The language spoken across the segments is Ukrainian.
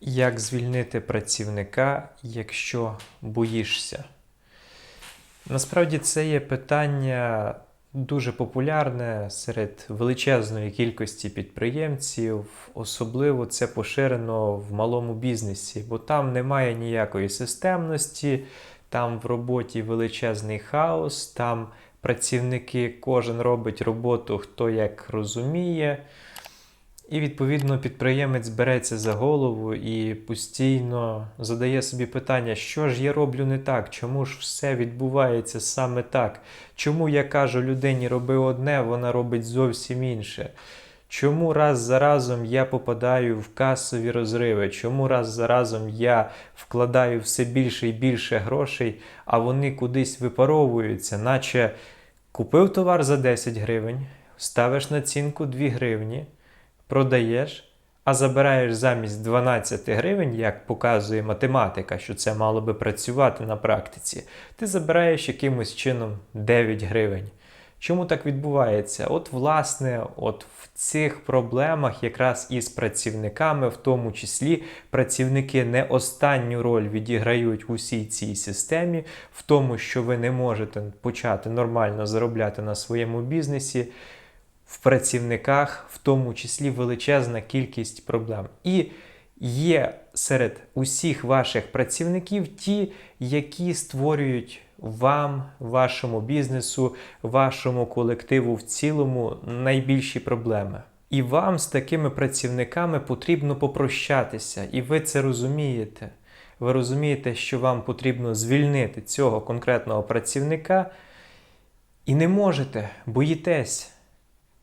Як звільнити працівника, якщо боїшся? Насправді це є питання дуже популярне серед величезної кількості підприємців, особливо це поширено в малому бізнесі, бо там немає ніякої системності, там в роботі величезний хаос, там працівники, кожен робить роботу, хто як розуміє. І відповідно підприємець береться за голову і постійно задає собі питання, що ж я роблю не так, чому ж все відбувається саме так? Чому я кажу людині роби одне, вона робить зовсім інше? Чому раз за разом я попадаю в касові розриви? Чому раз за разом я вкладаю все більше і більше грошей, а вони кудись випаровуються, наче купив товар за 10 гривень, ставиш націнку 2 гривні продаєш, а забираєш замість 12 гривень, як показує математика, що це мало би працювати на практиці, ти забираєш якимось чином 9 гривень. Чому так відбувається? От, власне, от в цих проблемах, якраз із працівниками, в тому числі працівники не останню роль відіграють усій цій системі, в тому, що ви не можете почати нормально заробляти на своєму бізнесі в працівниках, в тому числі величезна кількість проблем. І є серед усіх ваших працівників ті, які створюють вам, вашому бізнесу, вашому колективу в цілому найбільші проблеми. І вам з такими працівниками потрібно попрощатися, і ви це розумієте. Ви розумієте, що вам потрібно звільнити цього конкретного працівника, і не можете, боїтесь.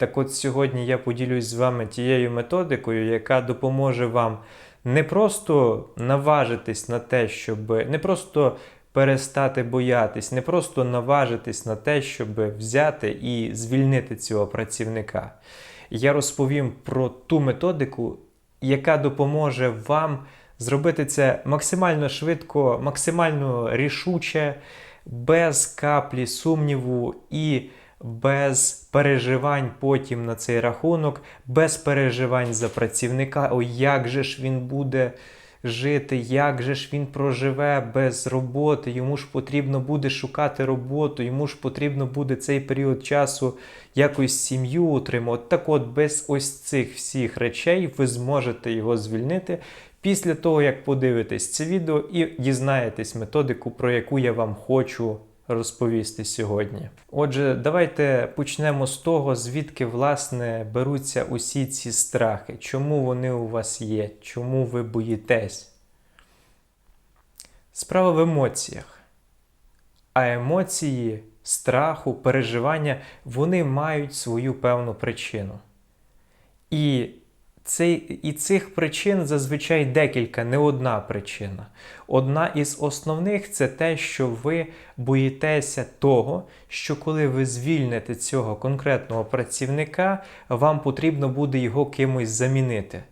Так от сьогодні я поділюсь з вами тією методикою, яка допоможе вам не просто наважитись на те, щоб не просто перестати боятись, не просто наважитись на те, щоб взяти і звільнити цього працівника. Я розповім про ту методику, яка допоможе вам зробити це максимально швидко, максимально рішуче, без каплі сумніву і без переживань потім на цей рахунок, без переживань за працівника. О, як же ж він буде жити, як же ж він проживе без роботи, йому ж потрібно буде шукати роботу, йому ж потрібно буде цей період часу якось сім'ю утримувати. Так от, без ось цих всіх речей ви зможете його звільнити. Після того, як подивитесь це відео і дізнаєтесь методику, про яку я вам хочу розповісти сьогодні. Отже, давайте почнемо з того, звідки власне беруться усі ці страхи, чому вони у вас є, чому ви боїтесь. Справа в емоціях. А емоції страху, переживання, вони мають свою певну причину. І цей, І цих причин зазвичай декілька, не одна причина. Одна із основних це те, що ви боїтеся того, що коли ви звільните цього конкретного працівника, вам потрібно буде його кимось замінити.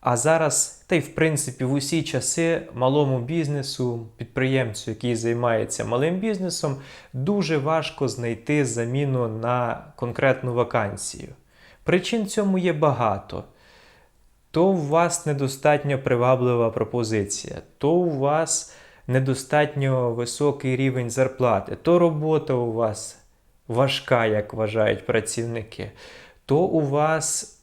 А зараз, та й в принципі, в усі часи малому бізнесу, підприємцю, який займається малим бізнесом, дуже важко знайти заміну на конкретну вакансію. Причин цьому є багато то у вас недостатньо приваблива пропозиція, то у вас недостатньо високий рівень зарплати, то робота у вас важка, як вважають працівники, то у вас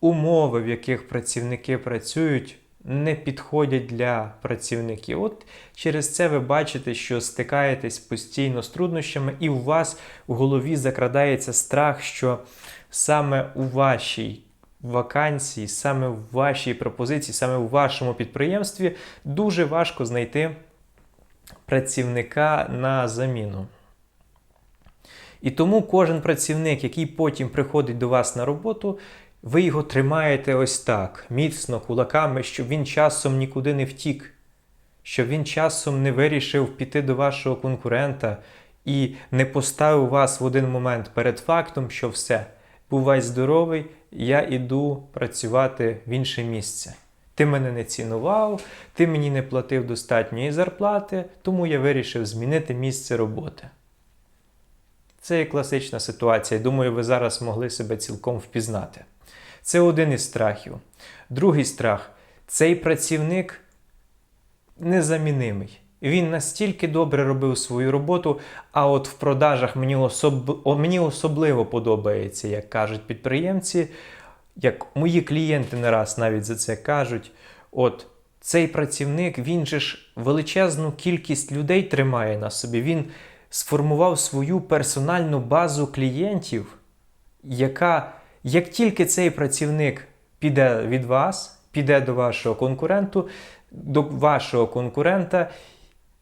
умови, в яких працівники працюють, не підходять для працівників. От через це ви бачите, що стикаєтесь постійно з труднощами, і у вас у голові закрадається страх, що саме у вашій вакансії, саме в вашій пропозиції, саме в вашому підприємстві дуже важко знайти працівника на заміну. І тому кожен працівник, який потім приходить до вас на роботу, ви його тримаєте ось так, міцно, кулаками, щоб він часом нікуди не втік, щоб він часом не вирішив піти до вашого конкурента і не поставив вас в один момент перед фактом, що все, бувай здоровий, я іду працювати в інше місце. Ти мене не цінував, ти мені не платив достатньої зарплати, тому я вирішив змінити місце роботи. Це є класична ситуація. Думаю, ви зараз могли себе цілком впізнати. Це один із страхів. Другий страх цей працівник незамінимий. Він настільки добре робив свою роботу, а от в продажах мені, особ... мені особливо подобається, як кажуть підприємці, як мої клієнти не раз навіть за це кажуть. От цей працівник, він же ж величезну кількість людей тримає на собі. Він сформував свою персональну базу клієнтів, яка, як тільки цей працівник піде від вас, піде до вашого конкуренту, до вашого конкурента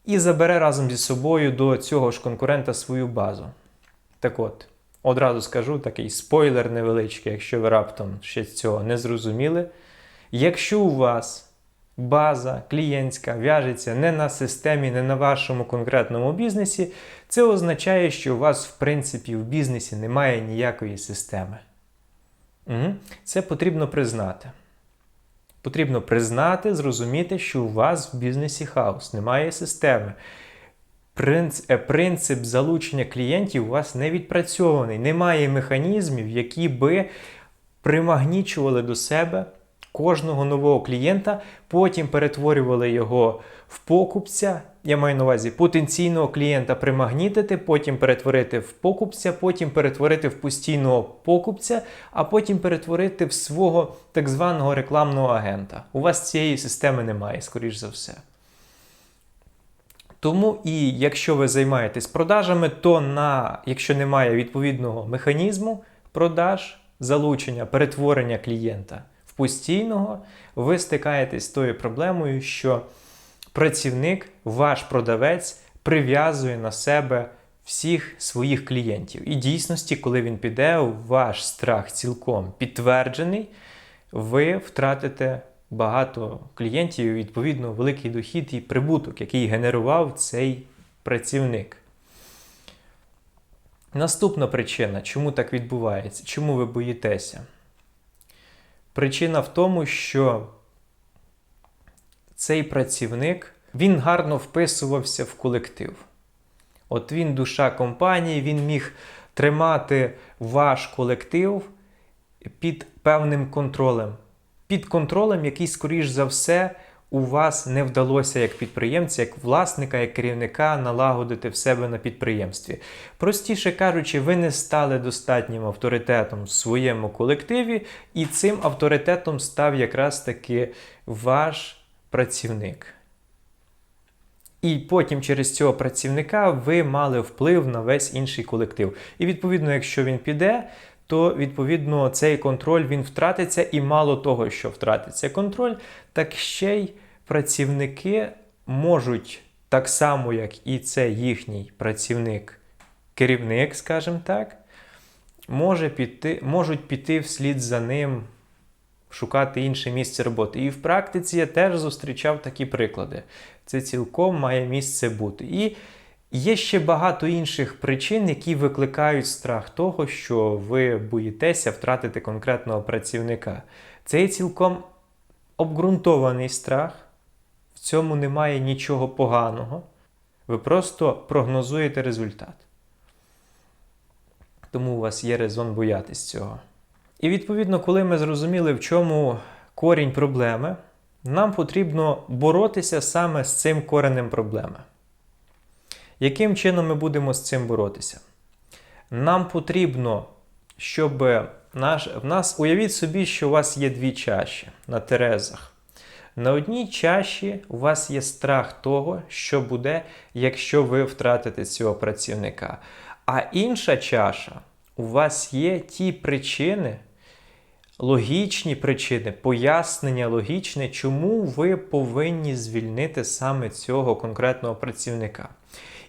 і забере разом зі собою до цього ж конкурента свою базу. Так от, одразу скажу такий спойлер невеличкий, якщо ви раптом ще цього не зрозуміли. Якщо у вас база клієнтська в'яжеться не на системі, не на вашому конкретному бізнесі, це означає, що у вас, в принципі, в бізнесі немає ніякої системи. Угу. Це потрібно признати. Потрібно признати, зрозуміти, що у вас в бізнесі хаос, немає системи. Принцип, принцип залучення клієнтів у вас не відпрацьований, немає механізмів, які би примагнічували до себе кожного нового клієнта, потім перетворювали його в покупця. Я маю на увазі потенційного клієнта примагнітити, потім перетворити в покупця, потім перетворити в постійного покупця, а потім перетворити в свого так званого рекламного агента. У вас цієї системи немає, скоріш за все. Тому і якщо ви займаєтесь продажами, то на, якщо немає відповідного механізму продаж, залучення, перетворення клієнта в постійного, ви стикаєтесь з тою проблемою, що працівник, ваш продавець прив'язує на себе всіх своїх клієнтів. І дійсності, коли він піде, ваш страх цілком підтверджений, ви втратите багато клієнтів, відповідно, великий дохід і прибуток, який генерував цей працівник. Наступна причина, чому так відбувається, чому ви боїтеся? Причина в тому, що цей працівник він гарно вписувався в колектив. От він душа компанії, він міг тримати ваш колектив під певним контролем. Під контролем, який, скоріш за все, у вас не вдалося як підприємця, як власника, як керівника налагодити в себе на підприємстві. Простіше кажучи, ви не стали достатнім авторитетом в своєму колективі, і цим авторитетом став якраз таки ваш працівник. І потім через цього працівника ви мали вплив на весь інший колектив. І відповідно, якщо він піде, то відповідно цей контроль він втратиться, і мало того, що втратиться контроль, так ще й працівники можуть так само, як і це їхній працівник, керівник, скажімо так, може піти, можуть піти вслід за ним. Шукати інше місце роботи. І в практиці я теж зустрічав такі приклади. Це цілком має місце бути. І Є ще багато інших причин, які викликають страх того, що ви боїтеся втратити конкретного працівника. Це є цілком обґрунтований страх, в цьому немає нічого поганого. Ви просто прогнозуєте результат. Тому у вас є резон боятись цього. І відповідно, коли ми зрозуміли, в чому корінь проблеми, нам потрібно боротися саме з цим коренем проблеми. Яким чином ми будемо з цим боротися? Нам потрібно, щоб наш, в нас уявіть собі, що у вас є дві чаші на терезах. На одній чаші у вас є страх того, що буде, якщо ви втратите цього працівника. А інша чаша у вас є ті причини, логічні причини, пояснення логічне, чому ви повинні звільнити саме цього конкретного працівника.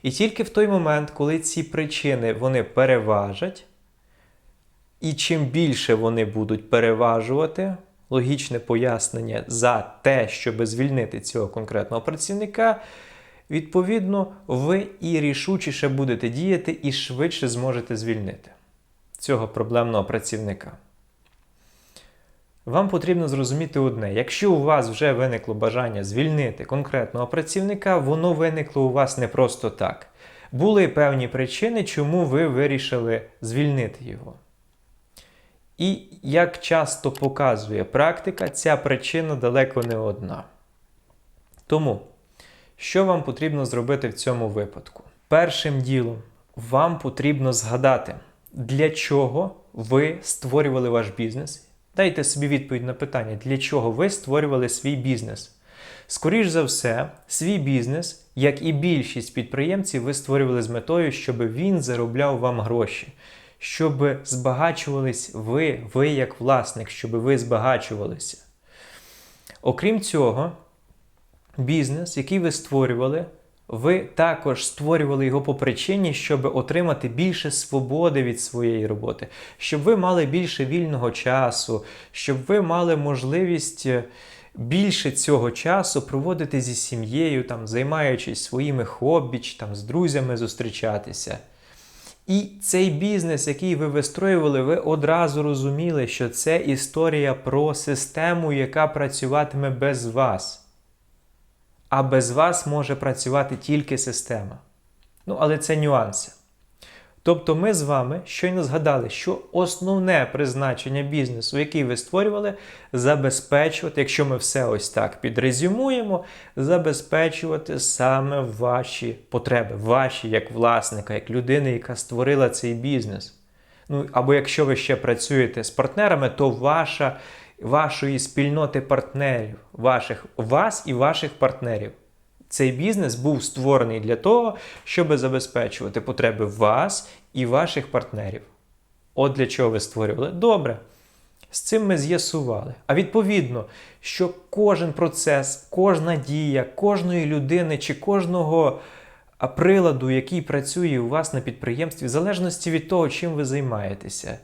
І тільки в той момент, коли ці причини вони переважать, і чим більше вони будуть переважувати логічне пояснення за те, щоб звільнити цього конкретного працівника, відповідно, ви і рішучіше будете діяти і швидше зможете звільнити цього проблемного працівника. Вам потрібно зрозуміти одне: якщо у вас вже виникло бажання звільнити конкретного працівника, воно виникло у вас не просто так. Були певні причини, чому ви вирішили звільнити його. І як часто показує практика, ця причина далеко не одна. Тому, що вам потрібно зробити в цьому випадку? Першим ділом вам потрібно згадати, для чого ви створювали ваш бізнес. Дайте собі відповідь на питання, для чого ви створювали свій бізнес. Скоріш за все, свій бізнес, як і більшість підприємців, ви створювали з метою, щоб він заробляв вам гроші, щоб збагачувались ви, ви як власник, щоб ви збагачувалися. Окрім цього, бізнес, який ви створювали, ви також створювали його по причині, щоб отримати більше свободи від своєї роботи, щоб ви мали більше вільного часу, щоб ви мали можливість е, більше цього часу проводити зі сім'єю, там, займаючись своїми хобі, чи там з друзями зустрічатися. І цей бізнес, який ви вистроювали, ви одразу розуміли, що це історія про систему, яка працюватиме без вас. А без вас може працювати тільки система. Ну, але це нюанси. Тобто ми з вами щойно згадали, що основне призначення бізнесу, який ви створювали, забезпечувати, якщо ми все ось так підрезюмуємо, забезпечувати саме ваші потреби, ваші як власника, як людини, яка створила цей бізнес. Ну, Або якщо ви ще працюєте з партнерами, то ваша, вашої спільноти партнерів, ваших, вас і ваших партнерів. Цей бізнес був створений для того, щоб забезпечувати потреби вас і ваших партнерів. От для чого ви створювали? Добре. З цим ми з'ясували. А відповідно, що кожен процес, кожна дія, кожної людини чи кожного приладу, який працює у вас на підприємстві, в залежності від того, чим ви займаєтеся.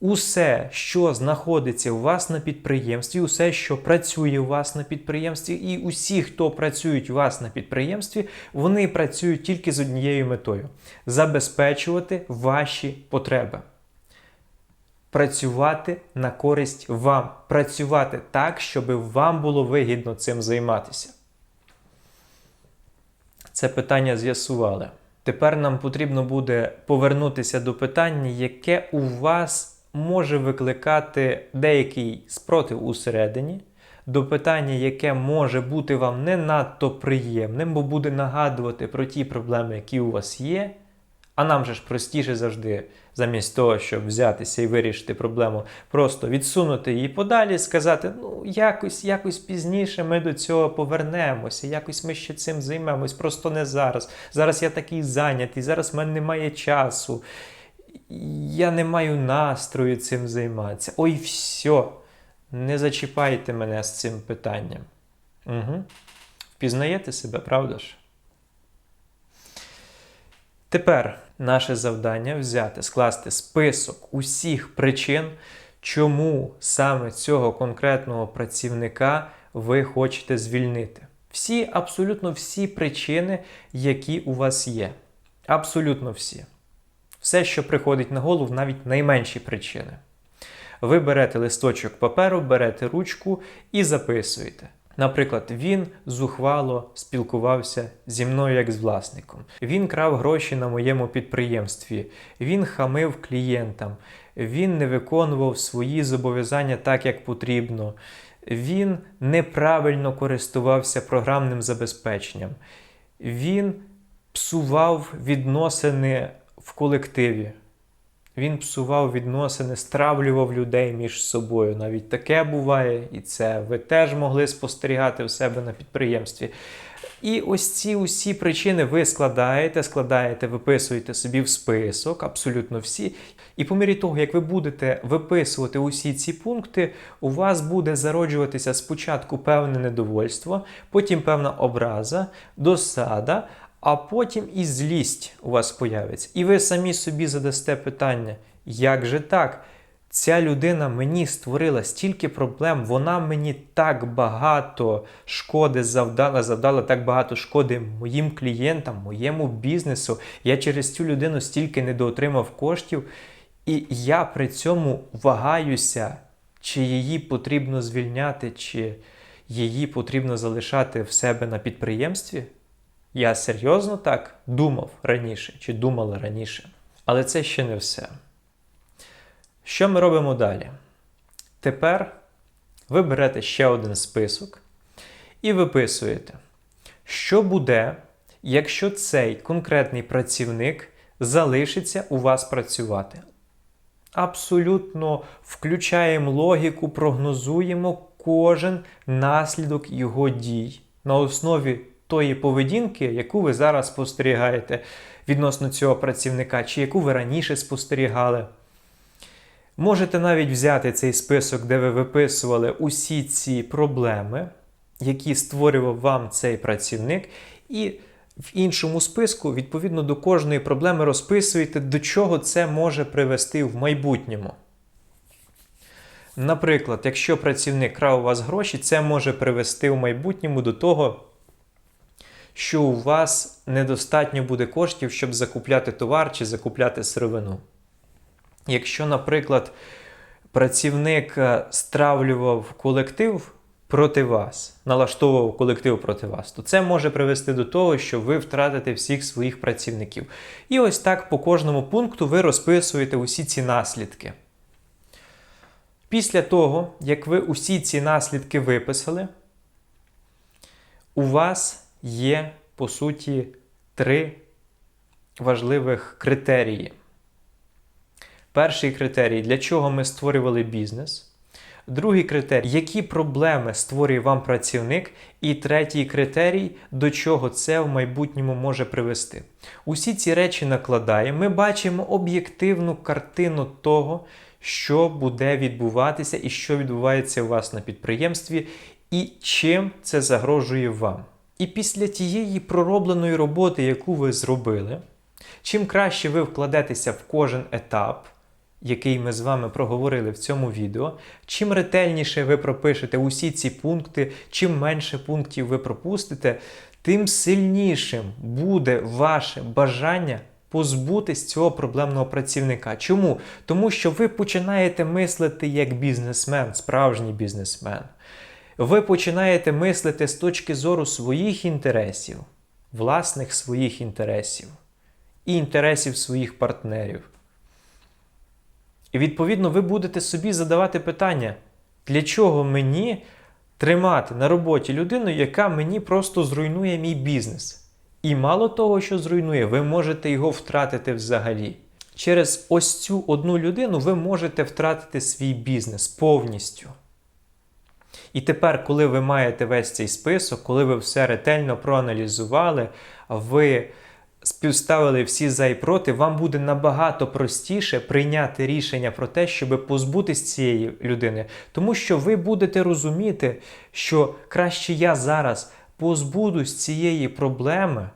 Усе, що знаходиться у вас на підприємстві, усе, що працює у вас на підприємстві, і усі, хто працюють у вас на підприємстві, вони працюють тільки з однією метою забезпечувати ваші потреби. Працювати на користь вам, працювати так, щоб вам було вигідно цим займатися. Це питання з'ясували. Тепер нам потрібно буде повернутися до питання, яке у вас може викликати деякий спротив усередині, до питання, яке може бути вам не надто приємним, бо буде нагадувати про ті проблеми, які у вас є. А нам же ж простіше завжди, замість того, щоб взятися і вирішити проблему, просто відсунути її подалі, сказати, ну, якось якось пізніше ми до цього повернемося, якось ми ще цим займемось, просто не зараз. Зараз я такий зайнятий, зараз в мене немає часу я не маю настрою цим займатися. Ой, все, не зачіпайте мене з цим питанням. Угу. Впізнаєте себе, правда ж? Тепер наше завдання взяти, скласти список усіх причин, чому саме цього конкретного працівника ви хочете звільнити. Всі, абсолютно всі причини, які у вас є. Абсолютно всі все, що приходить на голову, навіть найменші причини. Ви берете листочок паперу, берете ручку і записуєте. Наприклад, він зухвало спілкувався зі мною як з власником. Він крав гроші на моєму підприємстві, він хамив клієнтам, він не виконував свої зобов'язання так, як потрібно. Він неправильно користувався програмним забезпеченням. Він псував відносини колективі. Він псував відносини, стравлював людей між собою. Навіть таке буває, і це ви теж могли спостерігати у себе на підприємстві. І ось ці усі причини ви складаєте, складаєте, виписуєте собі в список, абсолютно всі. І по мірі того, як ви будете виписувати усі ці пункти, у вас буде зароджуватися спочатку певне недовольство, потім певна образа, досада а потім і злість у вас появиться. І ви самі собі задасте питання, як же так? Ця людина мені створила стільки проблем, вона мені так багато шкоди завдала, завдала так багато шкоди моїм клієнтам, моєму бізнесу. Я через цю людину стільки недоотримав коштів, і я при цьому вагаюся, чи її потрібно звільняти, чи її потрібно залишати в себе на підприємстві. Я серйозно так думав раніше чи думала раніше. Але це ще не все. Що ми робимо далі? Тепер ви берете ще один список і виписуєте, що буде, якщо цей конкретний працівник залишиться у вас працювати. Абсолютно включаємо логіку, прогнозуємо кожен наслідок його дій на основі тої поведінки, яку ви зараз спостерігаєте відносно цього працівника, чи яку ви раніше спостерігали. Можете навіть взяти цей список, де ви виписували усі ці проблеми, які створював вам цей працівник, і в іншому списку, відповідно до кожної проблеми, розписуєте, до чого це може привести в майбутньому. Наприклад, якщо працівник крав у вас гроші, це може привести в майбутньому до того, що у вас недостатньо буде коштів, щоб закупляти товар чи закупляти сировину. Якщо, наприклад, працівник е, стравлював колектив проти вас, налаштовував колектив проти вас, то це може привести до того, що ви втратите всіх своїх працівників. І ось так по кожному пункту ви розписуєте усі ці наслідки. Після того, як ви усі ці наслідки виписали, у вас є, по суті, три важливих критерії. Перший критерій, для чого ми створювали бізнес. Другий критерій, які проблеми створює вам працівник. І третій критерій, до чого це в майбутньому може привести. Усі ці речі накладаємо, ми бачимо об'єктивну картину того, що буде відбуватися і що відбувається у вас на підприємстві, і чим це загрожує вам. І після тієї проробленої роботи, яку ви зробили, чим краще ви вкладетеся в кожен етап, який ми з вами проговорили в цьому відео, чим ретельніше ви пропишете усі ці пункти, чим менше пунктів ви пропустите, тим сильнішим буде ваше бажання позбутись цього проблемного працівника. Чому? Тому що ви починаєте мислити як бізнесмен, справжній бізнесмен. Ви починаєте мислити з точки зору своїх інтересів, власних своїх інтересів і інтересів своїх партнерів. І відповідно ви будете собі задавати питання, для чого мені тримати на роботі людину, яка мені просто зруйнує мій бізнес. І мало того, що зруйнує, ви можете його втратити взагалі. Через ось цю одну людину ви можете втратити свій бізнес повністю. І тепер, коли ви маєте весь цей список, коли ви все ретельно проаналізували, ви співставили всі за і проти, вам буде набагато простіше прийняти рішення про те, щоб позбутись цієї людини. Тому що ви будете розуміти, що краще я зараз позбудусь цієї проблеми.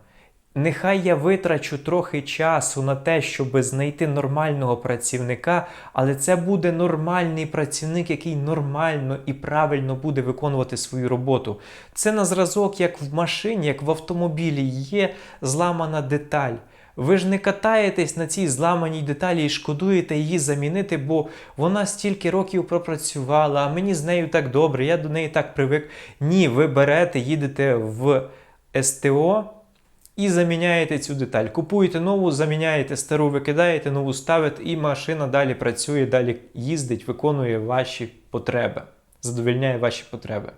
Нехай я витрачу трохи часу на те, щоб знайти нормального працівника, але це буде нормальний працівник, який нормально і правильно буде виконувати свою роботу. Це на зразок, як в машині, як в автомобілі, є зламана деталь. Ви ж не катаєтесь на цій зламаній деталі і шкодуєте її замінити, бо вона стільки років пропрацювала, а мені з нею так добре, я до неї так привик. Ні, ви берете, їдете в СТО і заміняєте цю деталь. Купуєте нову, заміняєте стару, викидаєте, нову ставите, і машина далі працює, далі їздить, виконує ваші потреби, задовільняє ваші потреби.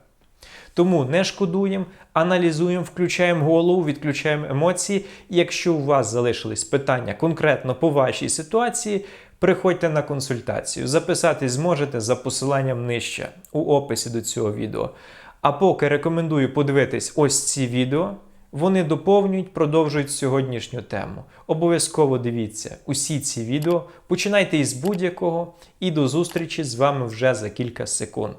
Тому не шкодуємо, аналізуємо, включаємо голову, відключаємо емоції. І якщо у вас залишились питання конкретно по вашій ситуації, приходьте на консультацію. Записатись зможете за посиланням нижче у описі до цього відео. А поки рекомендую подивитись ось ці відео. Вони доповнюють, продовжують сьогоднішню тему. Обов'язково дивіться усі ці відео. Починайте із будь-якого і до зустрічі з вами вже за кілька секунд.